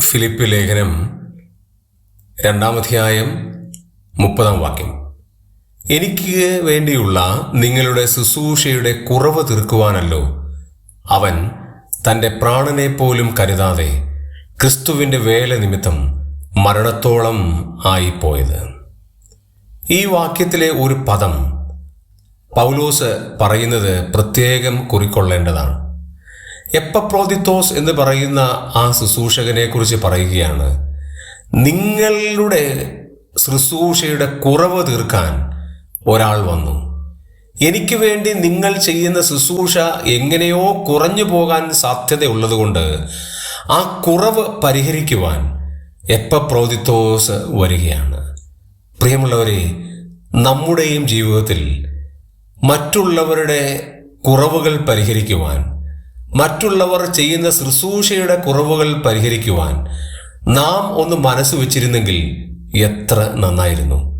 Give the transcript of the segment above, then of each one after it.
Philip ലേഖനം രണ്ടാമധ്യായം മുപ്പതാം വാക്യം. എനിക്ക് വേണ്ടിയുള്ള നിങ്ങളുടെ ശുശ്രൂഷയുടെ കുറവ് തീർക്കുവാനല്ലോ. അവൻ തന്റെ പ്രാണനെ പോലും കരുതാതെ ക്രിസ്തുവിന്റെ വേല നിമിത്തം മരണത്തോളം ആയിപ്പോയത്. ഈ വാക്യത്തിലെ ഒരു പദം പൗലോസ് പറയുന്നത് പ്രത്യേകം കുറിക്കൊള്ളേണ്ടതാണ്. എപ്പപ്രോദിത്തോസ് എന്ന് പറയുന്ന ആ ശുശ്രൂഷകനെ കുറിച്ച് പറയുകയാണ് നിങ്ങളുടെ ശുശ്രൂഷയുടെ കുറവ് തീർക്കാൻ ഒരാൾ വന്നു. എനിക്ക് വേണ്ടി നിങ്ങൾ ചെയ്യുന്ന ശുശ്രൂഷ എങ്ങനെയോ കുറഞ്ഞു പോകാൻ സാധ്യതയുള്ളതുകൊണ്ട് ആ കുറവ് പരിഹരിക്കുവാൻ എപ്പപ്രോദിത്തോസ് വരികയാണ്. പ്രിയമുള്ളവരെ നമ്മുടെയും ജീവിതത്തിൽ മറ്റുള്ളവരുടെ കുറവുകൾ പരിഹരിക്കുവാൻ മറ്റുള്ളവർ ചെയ്യുന്ന ശുശ്രൂഷയുടെ കുറവുകൾ പരിഹരിക്കുവാൻ നാം ഒന്ന് മനസ്സ് വെച്ചിരുന്നെങ്കിൽ എത്ര നന്നായിരുന്നു.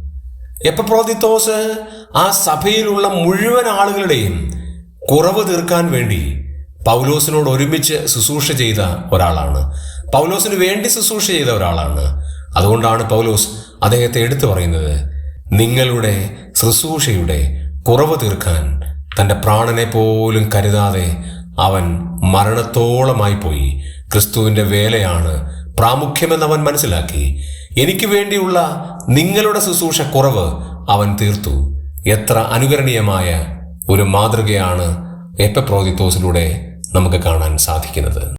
എപ്പപ്രോദിത്തോസ് ആ സഭയിലുള്ള മുഴുവൻ ആളുകളുടെയും കുറവ് തീർക്കാൻ വേണ്ടി പൗലോസിനോട് ഒരുമിച്ച് ശുശ്രൂഷ ചെയ്ത ഒരാളാണ്. പൗലോസിന് വേണ്ടി ശുശ്രൂഷ ചെയ്ത ഒരാളാണ്. അതുകൊണ്ടാണ് പൗലോസ് അദ്ദേഹത്തെ എടുത്തു പറയുന്നത് നിങ്ങളുടെ ശുശ്രൂഷയുടെ കുറവ് തീർക്കാൻ തന്റെ പ്രാണനെ പോലും കരുതാതെ അവൻ മരണത്തോളമായി പോയി. ക്രിസ്തുവിന്റെ വേലയാണ് പ്രാമുഖ്യമെന്ന് അവൻ മനസ്സിലാക്കി. എനിക്ക് വേണ്ടിയുള്ള നിങ്ങളുടെ ശുശ്രൂഷ കുറവ് അവൻ തീർത്തു. എത്ര അനുകരണീയമായ ഒരു മാതൃകയാണ് എപ്പപ്രോദിത്തോസിലൂടെ നമുക്ക് കാണാൻ സാധിക്കുന്നത്.